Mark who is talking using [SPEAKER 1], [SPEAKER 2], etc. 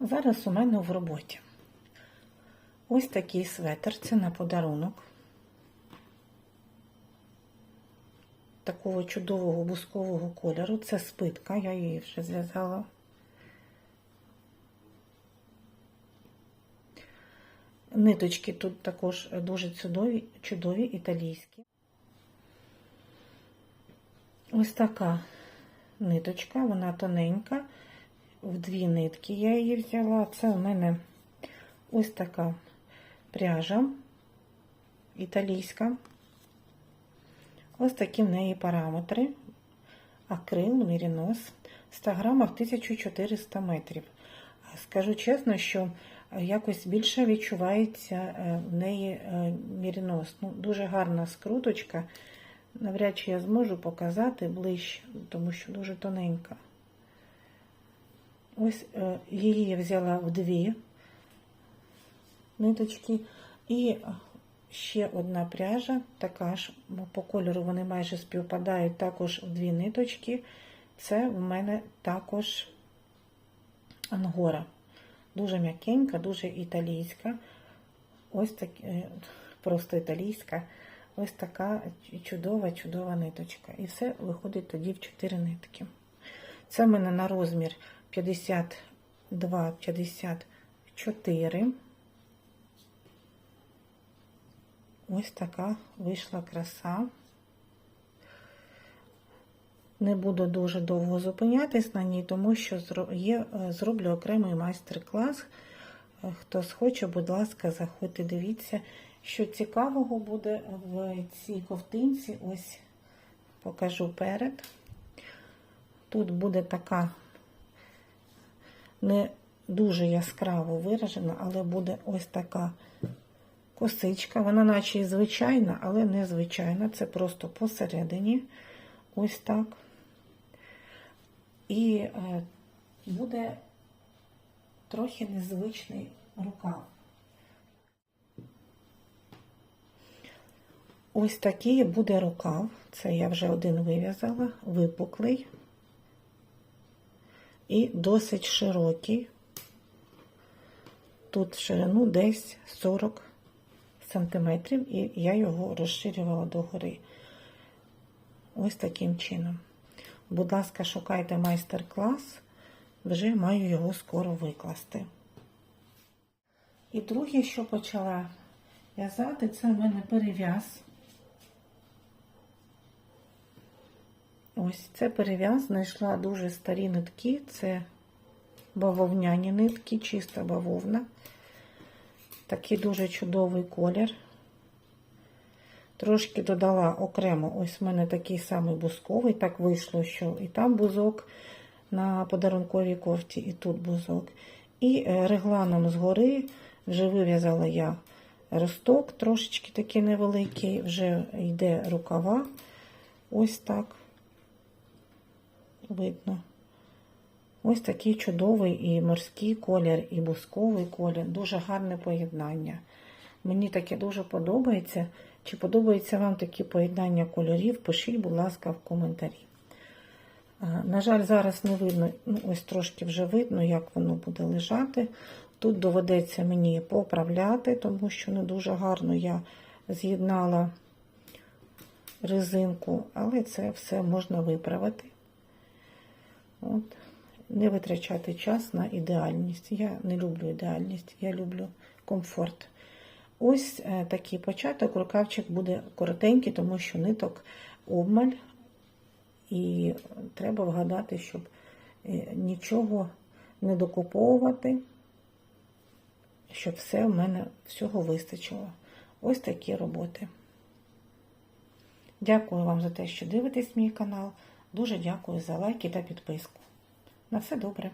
[SPEAKER 1] Зараз у мене в роботі. Ось такий светр, це на подарунок. Такого чудового бускового кольору. Це спитка, я її вже зв'язала. Ниточки тут також дуже чудові, чудові італійські. Ось така ниточка, вона тоненька. В дві нитки я її взяла. Це у мене ось така пряжа італійська. Ось такі в неї параметри. Акрил, мірінос, 100 грамах 1400 метрів. Скажу чесно, що якось більше відчувається е, в неї е, мірінос. Ну, дуже гарна скруточка. Навряд чи я зможу показати ближче, тому що дуже тоненька. Ось е, її я взяла в дві ниточки. І ще одна пряжа, така ж по кольору вони майже співпадають також в дві ниточки. Це в мене також ангора. Дуже м'якенька, дуже італійська. Ось так, просто італійська. Ось така чудова, чудова ниточка. І все виходить тоді в 4 нитки. Це в мене на розмір 52-54. Ось така вийшла краса. Не буду дуже довго зупинятись на ній, тому що є, зроблю окремий майстер-клас. Хто схоче, будь ласка, заходьте, дивіться, що цікавого буде в цій ковтинці. Ось покажу перед. Тут буде така не дуже яскраво виражена, але буде ось така косичка. Вона, наче і звичайна, але не звичайна. Це просто посередині. Ось так. І е, буде трохи незвичний рукав. Ось такий буде рукав. Це я вже один вив'язала, випуклий і досить широкий. Тут ширину десь 40 сантиметрів, і я його розширювала догори. Ось таким чином. Будь ласка, шукайте майстер-клас, вже маю його скоро викласти. І друге, що почала в'язати, це в мене перев'яз. Ось це перев'яз, знайшла дуже старі нитки, це бавовняні нитки, чиста бавовна. Такий дуже чудовий колір. Трошки додала окремо, ось в мене такий самий бузковий. Так вийшло, що і там бузок на подарунковій кофті, і тут бузок. І регланом згори вже вив'язала я росток, трошечки такий невеликий, вже йде рукава. Ось так видно. Ось такий чудовий і морський колір, і бусковий колір. Дуже гарне поєднання. Мені таке дуже подобається. Чи подобається вам такі поєднання кольорів? Пишіть, будь ласка, в коментарі. На жаль, зараз не видно, ну ось трошки вже видно, як воно буде лежати. Тут доведеться мені поправляти, тому що не дуже гарно я з'єднала резинку, але це все можна виправити. От. Не витрачати час на ідеальність. Я не люблю ідеальність, я люблю комфорт. Ось е, такий початок. Рукавчик буде коротенький, тому що ниток обмаль, і треба вгадати, щоб е, нічого не докуповувати, щоб все в мене всього вистачило. Ось такі роботи. Дякую вам за те, що дивитесь мій канал. Дуже дякую за лайки та підписку. На все добре.